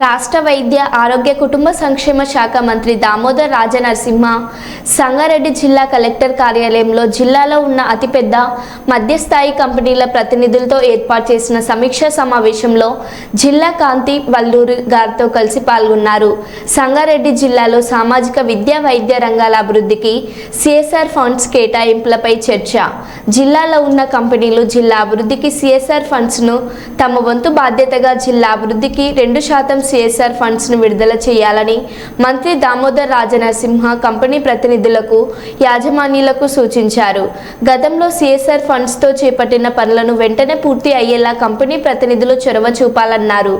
రాష్ట్ర వైద్య ఆరోగ్య కుటుంబ సంక్షేమ శాఖ మంత్రి దామోదర్ రాజనరసింహ సంగారెడ్డి జిల్లా కలెక్టర్ కార్యాలయంలో జిల్లాలో ఉన్న అతిపెద్ద మధ్యస్థాయి కంపెనీల ప్రతినిధులతో ఏర్పాటు చేసిన సమీక్షా సమావేశంలో జిల్లా కాంతి వల్లూరు గారితో కలిసి పాల్గొన్నారు. సంగారెడ్డి జిల్లాలో సామాజిక విద్యా వైద్య రంగాల అభివృద్ధికి సిఎస్ఆర్ ఫండ్స్ కేటాయింపులపై చర్చ. జిల్లాలో ఉన్న కంపెనీలు జిల్లా అభివృద్ధికి సిఎస్ఆర్ ఫండ్స్ను తమ వంతు బాధ్యతగా జిల్లా అభివృద్ధికి రెండు శాతం సిఎస్ఆర్ ఫండ్స్ను విడుదల చేయాలని మంత్రి దామోదర్ రాజనరసింహ కంపెనీ ప్రతినిధులకు యాజమాన్యులకు సూచించారు. గతంలో సిఎస్ఆర్ ఫండ్స్తో చేపట్టిన పనులను వెంటనే పూర్తి అయ్యేలా కంపెనీ ప్రతినిధులు చొరవ చూపాలన్నారు.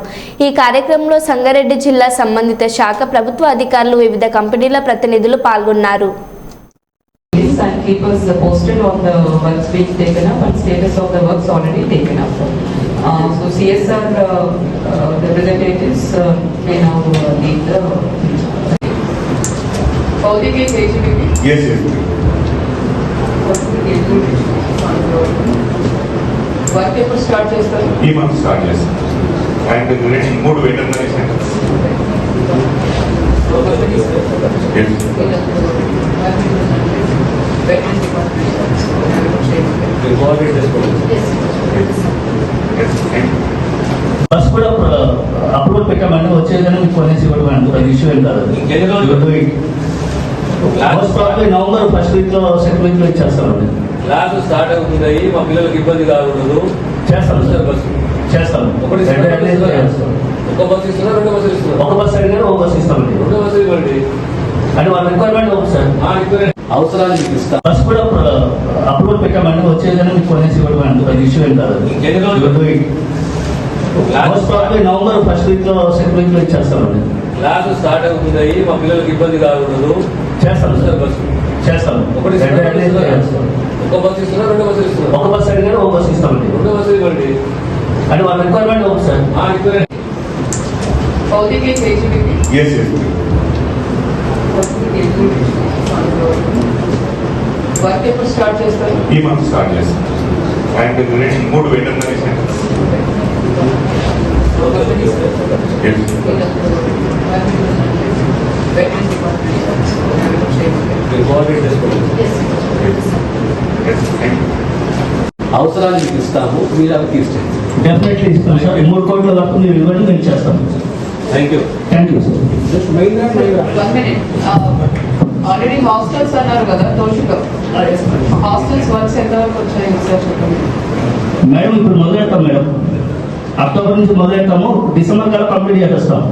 ఈ కార్యక్రమంలో సంగారెడ్డి జిల్లా సంబంధిత శాఖ ప్రభుత్వ అధికారులు వివిధ కంపెనీల ప్రతినిధులు పాల్గొన్నారు. And keep us posted on the works being taken up and status of the works already taken up. Uh, So CSR uh, uh, representatives uh, may now uh, lead the. Pauline is HDB. Yes, yes. Work ఎప్పుడు start చేస్తారు ఈ month start చేస్తాం and రెండు మూడు veterinary centres bus పెట్టామంటే వచ్చేదని మీకు కొనేసి ఇవ్వడం అనుకుంటా ఇష్యూ ఏం కాదు. నవంబర్ ఫస్ట్ వీక్లో సెకండ్ వీక్లో ఇచ్చేస్తామండి క్లాసు స్టార్ట్ అవుతున్నాయి మా పిల్లలకి ఇబ్బంది కాకూడదు. చేస్తాం సార్ బస్సు చేస్తాం ఒకటి. ఒక బస్సు ఇస్తున్నారు రెండు బస్సులు ఇస్తున్నారు ఒక బస్ అడిగారు ఒక బస్ ఇస్తామండి రెండు బస్సులు ఇవ్వండి. అంటే వాళ్ళ రిక్వైర్మెంట్ ఒక సార్. ఆ రిక్వైర్మెంట్ అవసరాలు ఇస్తాం బస్ కూడా అప్రూవల్ పెట్టామంటే వచ్చేదని మీకు కొనేసి ఇవ్వడం అనుకుంటా ఇష్యూ ఏం కాదు? మోస్ట్ ప్రాబ్లీ నవంబర్ ఫస్ట్ వీక్లో సెకండ్ వీక్లో ఇచ్చేస్తామండి క్లాసు స్టార్ట్ అవుతున్నాయి మా పిల్లలకి ఇబ్బంది కాకూడదు. చేస్తాం సార్ బస్సు చేస్తాం ఒకటి రెండు ఇస్తున్నారు చేస్తాం. ఒక బస్సు రెండు బస్సులు ఇస్తున్నారు ఒక బస్ అడిగారు ఒక బస్ ఇస్తామండి. రెండు బస్సులు ఇవ్వండి. అంటే వాళ్ళ రిక్వైర్మెంట్ ఒక సార్. ఆ requirement Pauline is HDB. S S work ఎప్పుడు స్టార్ట్ చేస్తారు? ఈ మంత్ స్టార్ట్ చేస్తాం. అండ్ మూడు అవసరాలు మీకు ఇస్తాము మీరు అవి తీర్చండి డెఫినెట్లీ ఇస్తాం. సార్ మూడు కోట్ల వరకు మీరు ఇవ్వండి మేము చేస్తాం thank you thank you sir one minute already hostels అన్నారు కదా తోషిక హాస్టల్స్ వర్క్స్ ఎంతవరకు వచ్చాయి చెప్పండి. మేడం ఇప్పుడు మొదలెడతాం మేడం అక్టోబర్ నుంచి మొదలెడతాము. డిసెంబర్ కల్లా కంప్లీట్ చేస్తాం